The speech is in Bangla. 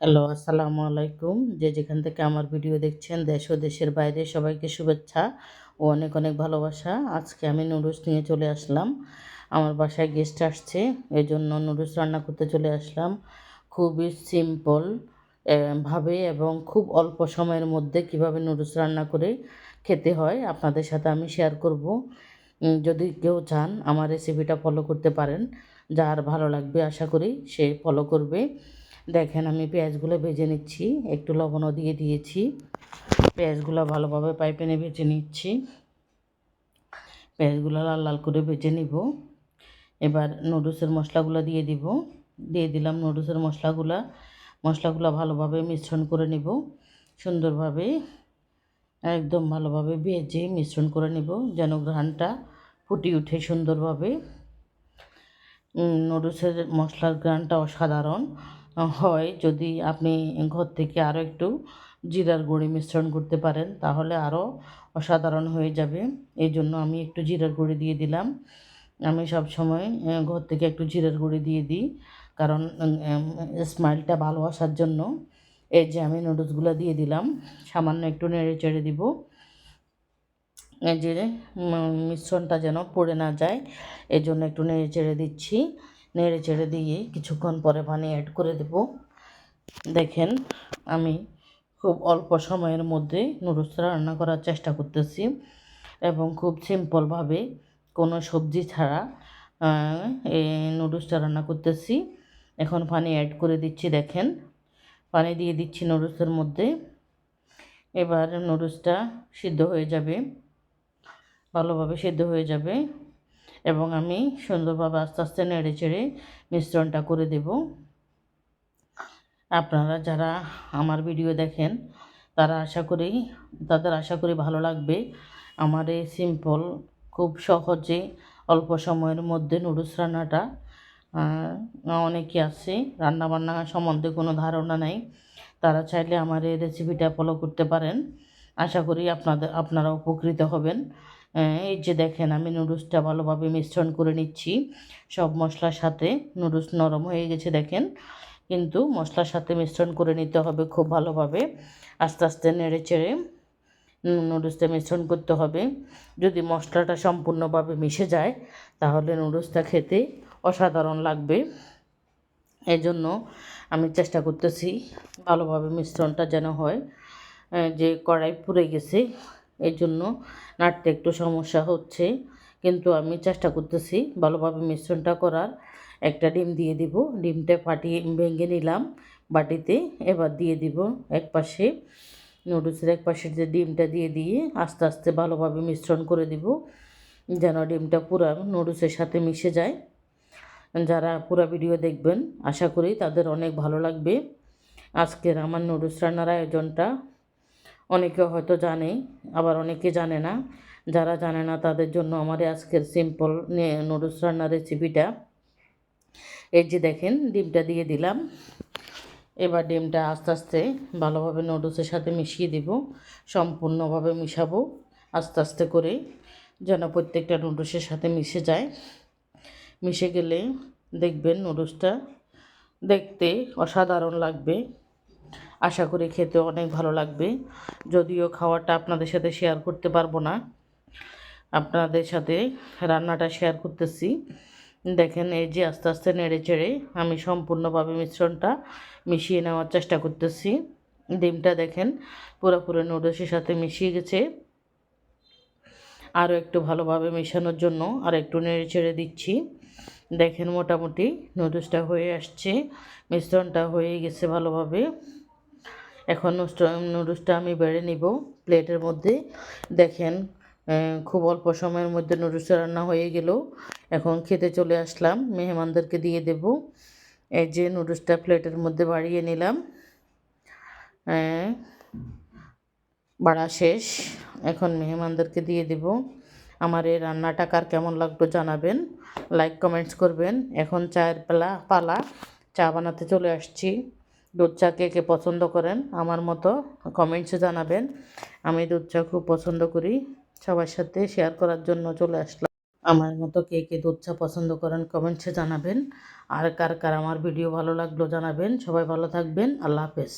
হ্যালো, আসসালামু আলাইকুম। যে যেখান থেকে আমার ভিডিও দেখছেন, দেশ ও দেশের বাইরে সবাইকে শুভেচ্ছা ও অনেক অনেক ভালোবাসা। আজকে আমি নুডলস নিয়ে চলে আসলাম। আমার বাসায় গেস্ট আসছে এই জন্য নুডলস রান্না করতে চলে আসলাম। খুবই সিম্পল ভাবে এবং খুব অল্প সময়ের মধ্যে কীভাবে নুডলস রান্না করে খেতে হয় আপনাদের সাথে আমি শেয়ার করব। যদি কেউ চান আমার রেসিপিটা ফলো করতে পারেন। যার ভালো লাগবে আশা করি সে ফলো করবে। দেখেন আমি পেঁয়াজগুলো ভেজে নিচ্ছি, একটু লবণও দিয়ে দিয়েছি। পেঁয়াজগুলো ভালোভাবে পাইপেনে ভেজে নিচ্ছি। পেঁয়াজগুলো লাল লাল করে ভেজে নিব। এবার নুডলসের মশলাগুলো দিয়ে দিব। দিয়ে দিলাম নুডলসের মশলাগুলো। মশলাগুলো ভালোভাবে মিশ্রণ করে নিব। সুন্দরভাবে, একদম ভালোভাবে ভেজে মিশ্রণ করে নিব যেন ঘ্রাণটা ফুটে উঠে সুন্দরভাবে। নুডলসের মশলার ঘ্রাণটা অসাধারণ হয় যদি আপনি ঘর থেকে আরও একটু জিরার গুঁড়ি মিশ্রণ করতে পারেন, তাহলে আরও অসাধারণ হয়ে যাবে। এই জন্য আমি একটু জিরার গুঁড়ি দিয়ে দিলাম। আমি সব সময় ঘর থেকে একটু জিরার গুঁড়ি দিয়ে দিই, কারণ স্মাইলটা ভালো আসার জন্য। এই যে আমি নুডলসগুলো দিয়ে দিলাম, সামান্য একটু নেড়ে চেড়ে দিব। যে মিশ্রণটা যেন পড়ে না যায় এই জন্য একটু নেড়ে চেড়ে দিচ্ছি। নেড়ে চেড়ে দিয়ে কিছুক্ষণ পরে পানি অ্যাড করে দেব। দেখেন, আমি খুব অল্প সময়ের মধ্যে নুডলসটা রান্না করার চেষ্টা করতেছি এবং খুব সিম্পলভাবে কোনো সবজি ছাড়া এই নুডলসটা রান্না করতেছি। এখন পানি অ্যাড করে দিচ্ছি, দেখেন। পানি দিয়ে দিচ্ছি নুডলসের মধ্যে। এবার নুডলসটা সিদ্ধ হয়ে যাবে। ভালোভাবে সিদ্ধ হয়ে যাবে। এবং আমি সুন্দরভাবে আস্তে আস্তে নেড়ে চেড়ে মিশ্রণটা করে দেব। আপনারা যারা আমার ভিডিও দেখেন, তারা আশা করি, তাদের আশা করি ভালো লাগবে। আমার এই সিম্পল খুব সহজে অল্প সময়ের মধ্যে নুডলস রান্নাটা অনেকে আছে, রান্নাবান্না সম্বন্ধে কোনো ধারণা নাই। তারা চাইলে আমার এই রেসিপিটা ফলো করতে পারেন। আশা করি আপনাদের আপনারা উপকৃত হবেন। এই যে দেখেন, আমি নুডলসটা ভালোভাবে মিশ্রণ করে নিচ্ছি। সব মশলার সাথে নুডলস নরম হয়ে গেছে, দেখেন। কিন্তু মশলার সাথে মিশ্রণ করে নিতে হবে খুব ভালোভাবে। আস্তে আস্তে নেড়ে চেড়ে নুডলসটা মিশ্রণ করতে হবে। যদি মশলাটা সম্পূর্ণভাবে মিশে যায়, তাহলে নুডলসটা খেতে অসাধারণ লাগবে। এই জন্য আমি চেষ্টা করতেছি ভালোভাবে মিশ্রণটা যেন হয়। যে কড়াই পুড়ে গেছে এই জন্য নাড়তে একটু সমস্যা হচ্ছে। কিন্তু আমি চেষ্টা করতেছি ভালোভাবে মিশ্রণটা করার। একটা ডিম দিয়ে দিব, ডিমটা ফাটিয়ে ভেঙে নিলাম বাটিতে, এবার দিয়ে দিব এক পাশে নুডলসের এক পাশে যে ডিমটা দিয়ে দিয়ে আস্তে আস্তে ভালোভাবে মিশ্রণ করে দিব, যেন ডিমটা পুরো নুডলসের সাথে মিশে যায়। যারা পুরো ভিডিও দেখবেন, আশা করি তাদের অনেক ভালো লাগবে। আজকের আমার নুডলস রান্নার আয়োজনটা অনেকে হয়তো জানে, আবার অনেকে জানে না। যারা জানে না, তাদের জন্য আমার আজকের সিম্পল নুডলস রান্নার রেসিপিটা এই যে দেখেন, ডিমটা দিয়ে দিলাম। এবার ডিমটা আস্তে আস্তে ভালোভাবে নুডলসের সাথে মিশিয়ে দিব। সম্পূর্ণভাবে মিশাবো আস্তে আস্তে করে, যেন প্রত্যেকটা নুডলসের সাথে মিশে যায়। মিশে গেলে দেখবেন নুডলসটা দেখতে অসাধারণ লাগবে। আশা করি খেতে অনেক ভালো লাগবে। যদিও খাওয়াটা আপনাদের সাথে শেয়ার করতে পারব না। আপনাদের সাথে রান্নাটা শেয়ার করতেছি। দেখেন এই যে আস্তে আস্তে নেড়ে চেড়ে আমি সম্পূর্ণভাবে মিশ্রণটা মিশিয়ে নেওয়ার চেষ্টা করতেছি। ডিমটা দেখেন পুরোপুরি নুডলসের সাথে মিশিয়ে গেছে। আরও একটু ভালোভাবে মেশানোর জন্য আর একটু নেড়ে চেড়ে দিচ্ছি। দেখেন মোটামুটি নুডলসটা হয়ে আসছে, মিশ্রণটা হয়ে গেছে ভালোভাবে। এখন নুডলসটা- আমি বেড়ে নিব প্লেটের মধ্যে। দেখেন খুব অল্প সময়ের মধ্যে নুডলসটা রান্না হয়ে গেল। এখন খেতে চলে আসলাম, মেহমানদেরকে দিয়ে দেব। এই যে নুডলসটা প্লেটের মধ্যে বাড়িয়ে নিলাম। বাড়া শেষ। এখন মেহমানদেরকে দিয়ে দেব। আমার এই রান্নাটা কার কেমন লাগতো জানাবেন। লাইক, কমেন্টস করবেন। এখন চায়ের পালা পালা, চা বানাতে চলে আসছি। দুধ চা কে কে পছন্দ করেন, আমার মতো কমেন্টসে জানাবেন। আমি দুধ চা খুব পছন্দ করি, সবার সাথে শেয়ার করার জন্য চলে আসলাম। আমার মতো কে কে দুধ চা পছন্দ করেন কমেন্টসে জানাবেন। আর কার কার আমার ভিডিও ভালো লাগল জানাবেন। সবাই ভালো থাকবেন, আল্লাহ হাফেজ।